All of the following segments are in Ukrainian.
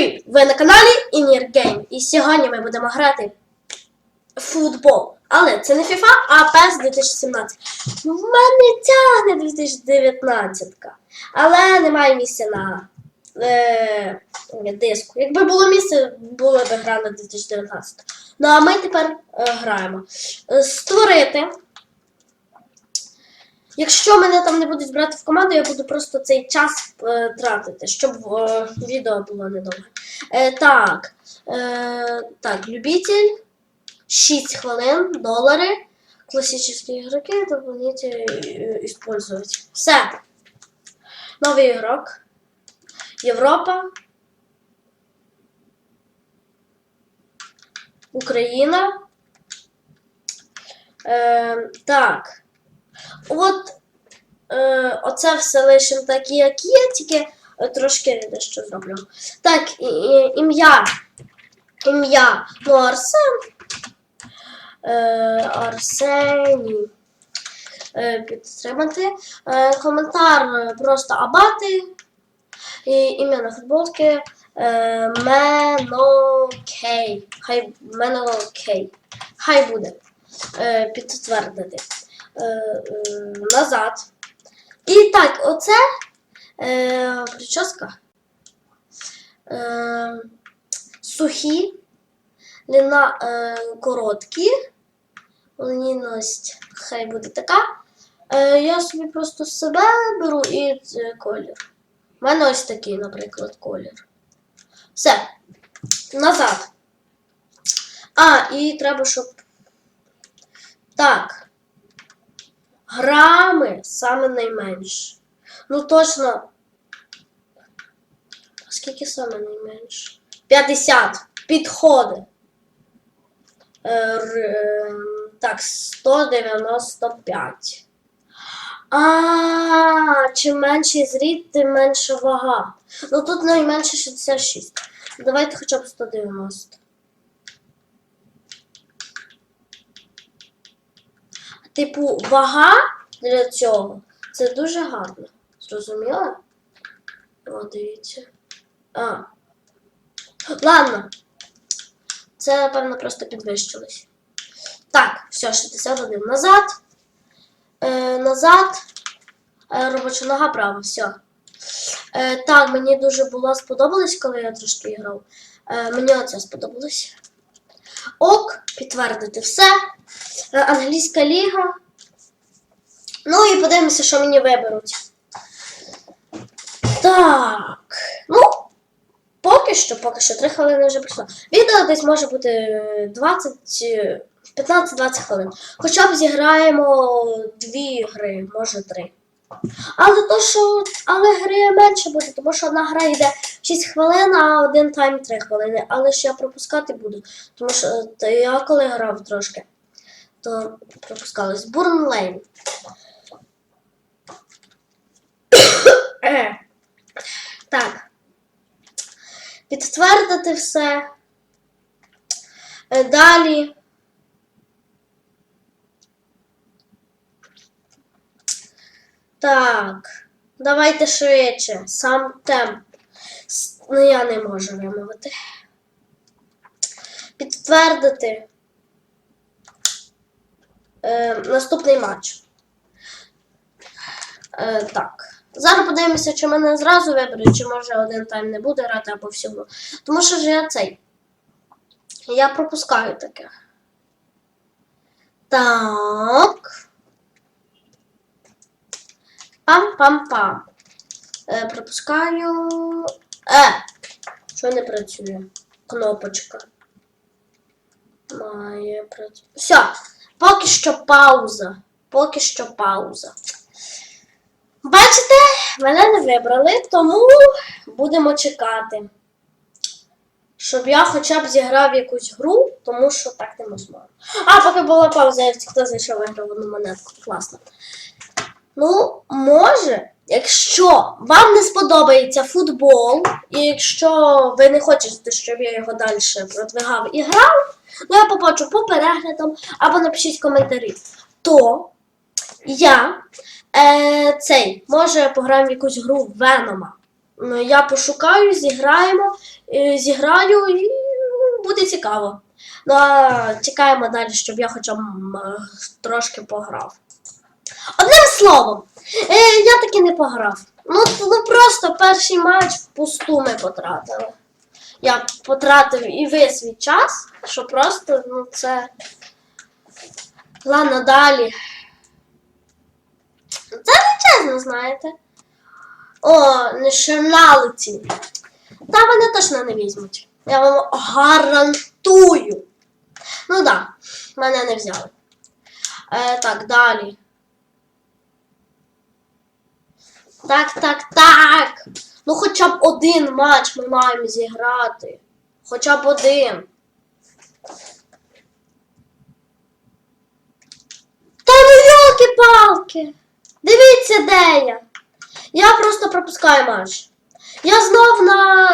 Привіт! Ви на каналі Game. І сьогодні ми будемо грати футбол. Але це не FIFA, а PES 2017. Ну, в мене тягне 2019. Але немає місця на е, диску. Якби було місце, було б гра на 2019. Ну а ми тепер е, граємо. Створити. Якщо мене там не будуть брати в команду, я буду просто цей час е, тратити, щоб е, відео було недовге. Е, так, е, так, любитель, 6 хвилин, долари, классические игроки, дополнительно использовать. Все. Новий ігрок. Європа. Україна. Е, так. От е, оце все лишимо так, як є, тільки е, трошки дещо зроблю. Так, ім'я. Ім'я. Ну, Арсен. Е, Арсеній. Е, підтримати. Е, коментар е, просто абати. І ім'я на футболки. Е, Менокей. Хай Менокей. Хай буде. Е, підтвердити. Е, е, назад. І так, оце е, прическа. Е, сухі, ліна е, короткі. Лінійність хай буде така. Е, я собі просто себе беру і е, колір. У мене ось такий, наприклад, колір. Все. Назад. А, і треба, щоб. Так. Грами саме найменше. Ну точно. Скільки саме найменше? 50. Підходи. Е, р- е, так, 195. А, чим менший зріст, тим менша вага. Ну тут найменше 66. Давайте хоча б 190. Типу, вага для цього це дуже гарно. Зрозуміла? О, дивіться. А. Ладно. Це, напевно, просто підвищилось. Так, все, 61. Назад. Е, назад. Е, робоча нога права, все. Е, так, мені дуже було сподобалось, коли я трошки грав. Е, мені оце сподобалось. Ок, підтвердити все. Е, англійська ліга. Ну і подивимося, що мені виберуть. Так. Ну, поки що, поки що, 3 хвилини вже пройшло. Відео десь може бути е, 20, е, 15-20 хвилин. Хоча б зіграємо дві гри, може три. Але то, що але гри менше буде, тому що одна гра йде 6 хвилин, а один тайм 3 хвилини. Але ж я пропускати буду. Тому що е, я коли грав трошки, то пропускалось. Бурн Лейн. Е. Так. Підтвердити все. Е, Далі. Так. Давайте швидше. Сам темп. Ну, я не можу вимовити. Підтвердити. Е, наступний матч. Е, так. Зараз подивимося, чи мене зразу виберуть, чи може один тайм не буде грати або всього. Тому що ж я цей. Я пропускаю таке. Так. Пам-пам-пам. Е, пропускаю. Е! Що не працює? Кнопочка. Має працювати. Все. Поки що пауза. Поки що пауза. Бачите, мене не вибрали, тому будемо чекати. Щоб я хоча б зіграв якусь гру, тому що так не можна. А, поки була пауза, я хто знайшов виграв одну монетку. Класно. Ну, може, якщо вам не сподобається футбол, і якщо ви не хочете, щоб я його далі продвигав і грав, ну я побачу по переглядам або напишіть коментарі, то я е, цей, може, пограємо в якусь гру Венома. Ну, Я пошукаю, зіграємо е, зіграю і буде цікаво. Ну а чекаємо далі, щоб я хоча б трошки пограв. Одним словом, е, я таки не пограв. Ну, ну просто перший матч впусту ми потратили. Я потратив і весь свій час, що просто, ну це. Ладно, далі. Це не знаєте. О, nationality. Та мене точно не візьмуть. Я вам гарантую. Ну да, мене не взяли. Е, так, далі. Так, так, так. Ну хоча б один матч ми маємо зіграти. Хоча б один. Та ну йолки-палки! Дивіться, де я. Я просто пропускаю матч. Я знов на.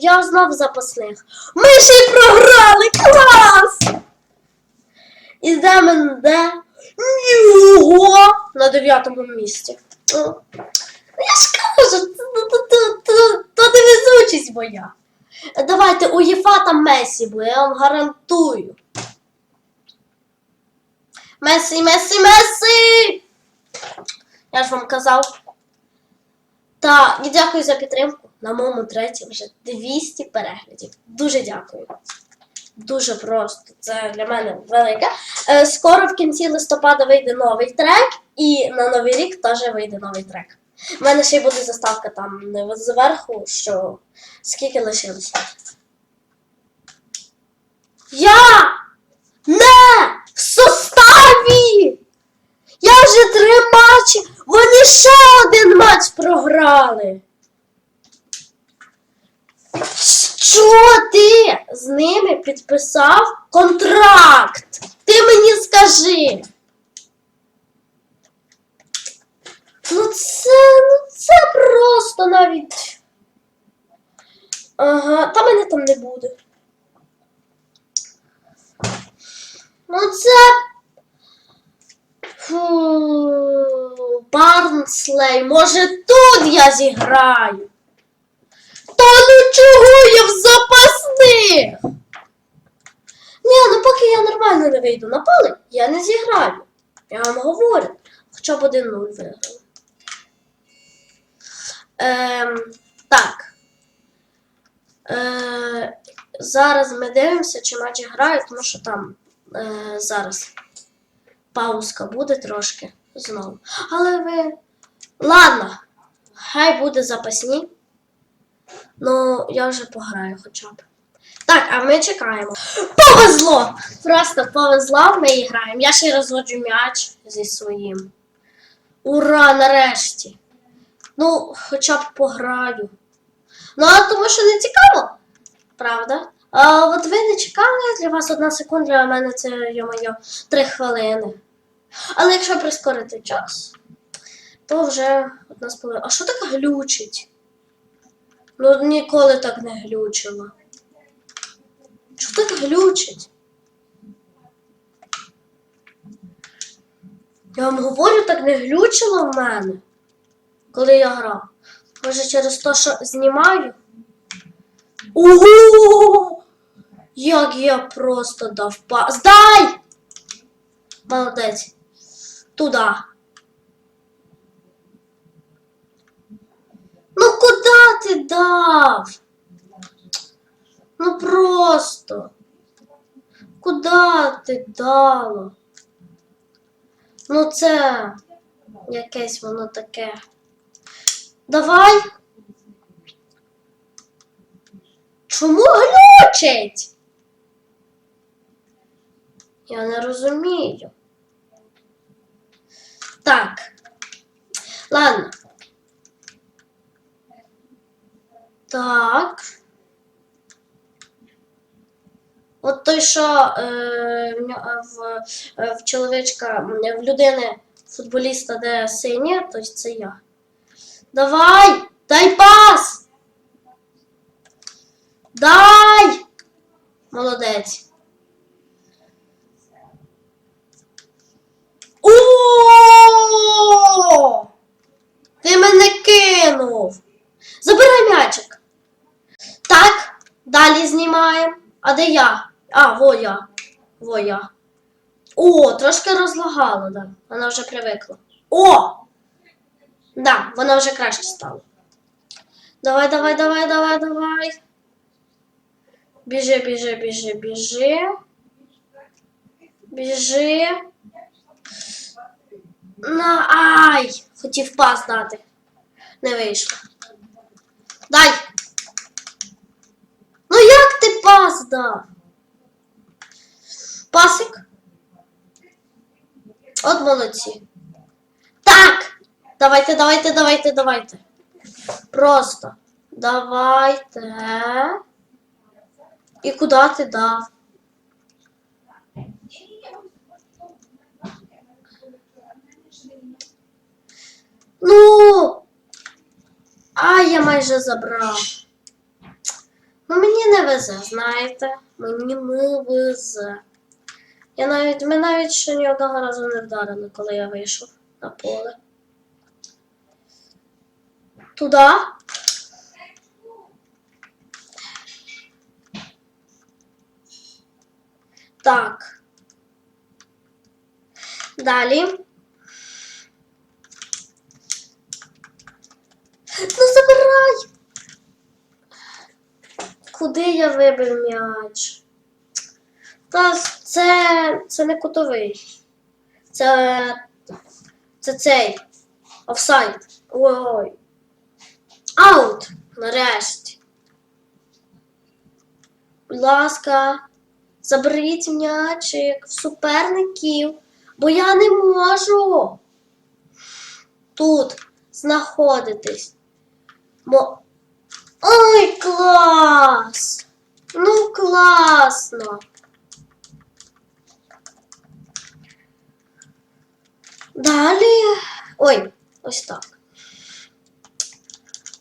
Я знов запасних. Ми ще й програли! Клас! І де ми де? Його! На дев'ятому місці. Ну, Я ж кажу, то, невезучість моя. Давайте у Єфа там Месі буде, я вам гарантую. Месі, Месі, Месі! Я ж вам казав. Так, і дякую за підтримку. На моєму треті вже 200 переглядів. Дуже дякую. Дуже просто. Це для мене велике. Е, скоро в кінці листопада вийде новий трек, і на новий рік теж вийде новий трек. У мене ще й буде заставка там зверху, що скільки лишилося. Я не в составі! Я вже три матчі, вони ще один матч програли. Що ти з ними підписав контракт? Ти мені скажи. Ну це, ну це просто навіть. Ага, та мене там не буде. Ну це. Фу, Барнслей, може тут я зіграю? Та ну чого я в запасних? Ні, ну поки я нормально не вийду на поле, я не зіграю. Я вам говорю. Хоча б 1-0 виграли. Ем, так. Е, зараз ми дивимося, чи матч грає, тому що там е, зараз паузка буде трошки знову. Але ви. Ладно, хай буде запасні. Ну, я вже пограю хоча б. Так, а ми чекаємо. Повезло! Просто повезло, ми і граємо. Я ще й розводжу м'яч зі своїм. Ура, нарешті! Ну, хоча б пограю. Ну, а тому що не цікаво, правда? А от ви не чекали для вас одна секунда, а в мене це, йо-моє, три хвилини. Але якщо прискорити час, то вже одна з половиною. А що так глючить? Ну, ніколи так не глючило. Що так глючить? Я вам говорю, так не глючило в мене, коли я грав. Може через те, що знімаю? Ого! Як я просто дав па. Здай! Молодець. Туда. Ну куди ти дав? Ну просто. Куди ти дало? Ну це якесь воно таке. Давай. Чому глючить? Я не розумію. Так. Ладно. Так. От той, що е, в, в, е, чоловічка, в людини футболіста, де синє, то це я. Давай! Дай пас! Дай! Молодець. О! Ти мене кинув. Забирай м'ячик. Так, Далі знімаємо. А де я? А, во я. Во я. О, трошки розлагало, да. Вона вже привикла. О! Да, вона вже краще стала. Давай, давай, давай, давай, давай. Біжи, біжи, біжи, біжи. Біжи. На, ай! Хотів пас дати. Не вийшло. Дай! Ну як ти пас дав? Пасик? От молодці. Так! Давайте, давайте, давайте, давайте. Просто. Давайте. І куди ти дав? Ну. А, я майже забрав. Ну, мені не везе, знаєте. Мені не везе. Я навіть, ми навіть ще ні одного разу не вдарили, коли я вийшов на поле. Туда. Так. Далі. Ну забирай! Куди я вибив м'яч? Та це, це не кутовий. Це. Це цей. Офсайд. Ой. Аут! Нарешті. Будь ласка, заберіть м'ячик в суперників, бо я не можу тут знаходитись. Мо... Ой, клас! Ну, класно! Далі. Ой, ось так.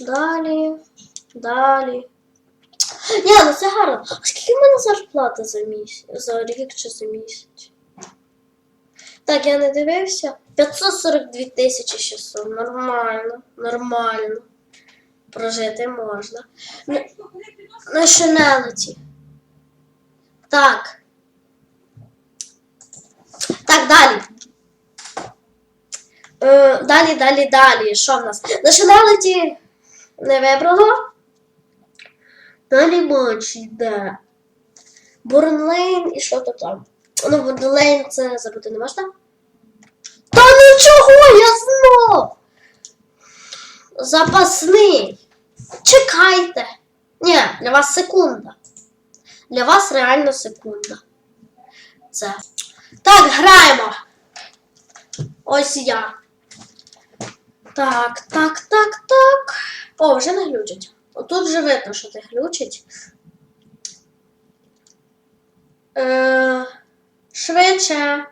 Далі. Далі. Ні, ну це гарно. Скільки в мене зарплата за місяць? За рік чи за місяць? Так, я не дивився. 542 тисячі 600. Нормально, нормально. Прожити можна. Nationality. Так. Так, далі. Е, далі, далі, далі. Що в нас? Nationality не вибрало. Далі матч йде. Бурнлейн і що то там. Ну, Бурнлейн це забути не можна. Та нічого, я знов! Запасний. Чекайте. Ні, для вас секунда. Для вас реально секунда. Це. Так, граємо. Ось я. Так, так, так. О, вже не глючить. Отут вже видно, що ти глючить. Е, швидше.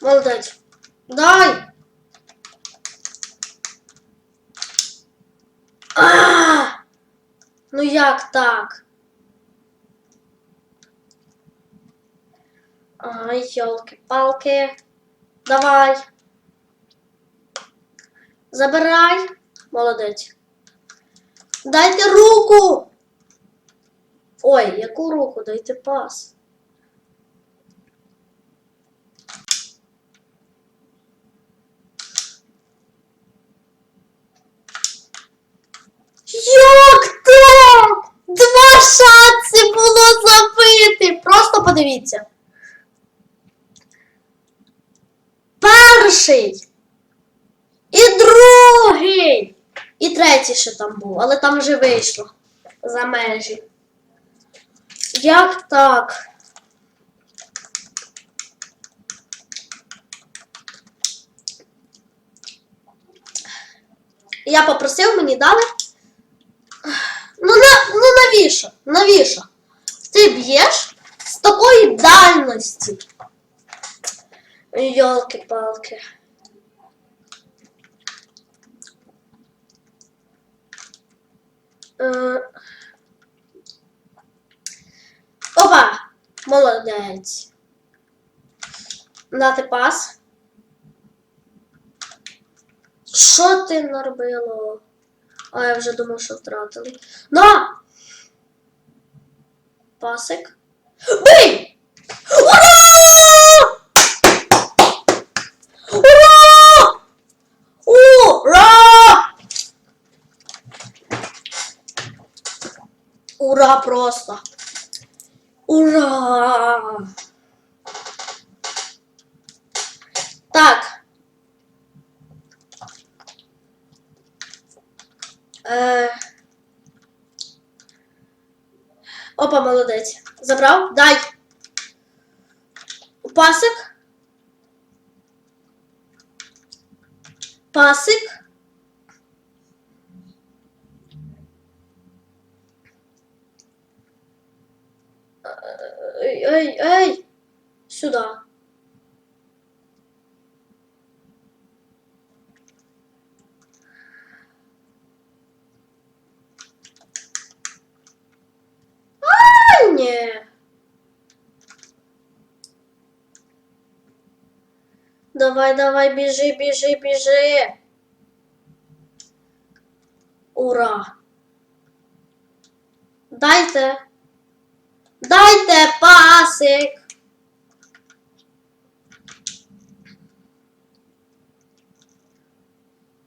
Молодець. Дай. А! Ну як так? Ай, йолки-палки. Давай. Забирай. Молодець. Дайте руку. Ой, яку руку? Дайте пас. Як так? Два шанси було забити. Просто подивіться. Перший. І другий. І третій ще там був, але там вже вийшло за межі. Як так? Я попросив, мені дали. Ну, на, ну навіщо? Навіщо? Ти б'єш з такої дальності. Йолки-палки. Е, Опа! Молодець. Дати пас. Що ти наробило? А я вже думав, що втратили. На! Пасик. Бий! Ура! Ура! Ура! Ура просто. Ура! Так. Е... Опа, молодець. Забрав? Дай. Пасик. Пасик. Ей, ей, ей. Сюда. А, ні. Давай, давай, біжи, біжи, біжи. Ура. Дайте. Дайте пасик.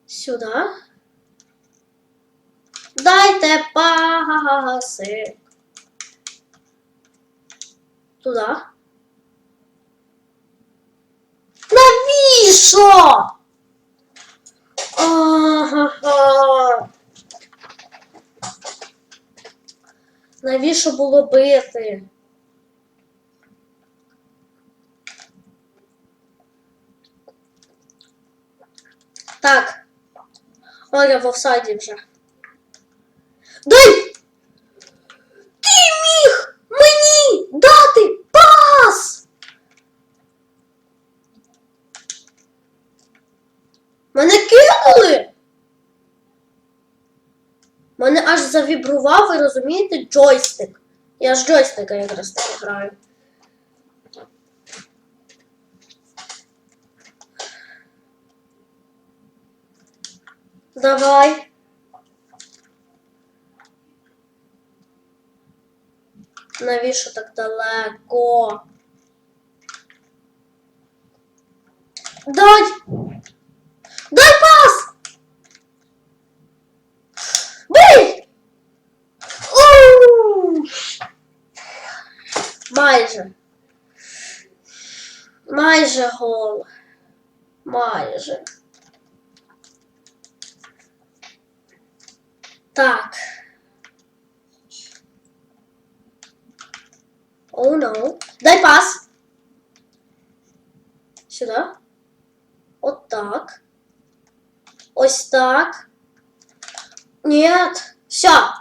Сюда. Дайте пасик. Туда. Навіщо? Ага. Навіщо було бити? Так. Оля в офсайді вже. Дай! Ти міг мені дати пас! Мене кинули! Мене аж завібрував, ви розумієте, джойстик. Я з джойстика якраз так граю. Давай. Навіщо так далеко? Дай пас! Бий! Оу! Майже. Майже гол. Майже. Так. Оу, oh, no. Дай пас. Сюда. От так. Ось так. Нет. Все.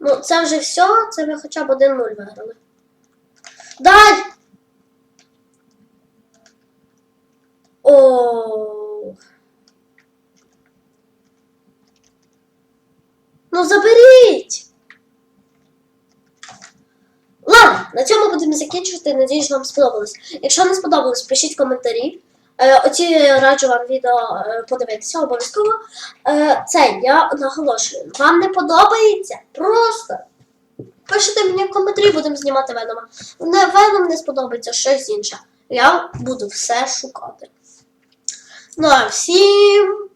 Ну, це вже все. Це ми хоча б 1-0 виграли. Дай! О. Ну заберіть! Ладно, на цьому будемо закінчувати. Надіюсь, вам сподобалось. Якщо не сподобалось, пишіть коментарі. Е, оці раджу вам відео е, подивитися обов'язково. Е, це я наголошую. Вам не подобається? Просто пишете мені коментарі, будемо знімати Венома. Не Веном не сподобається щось інше. Я буду все шукати. Ну а всім.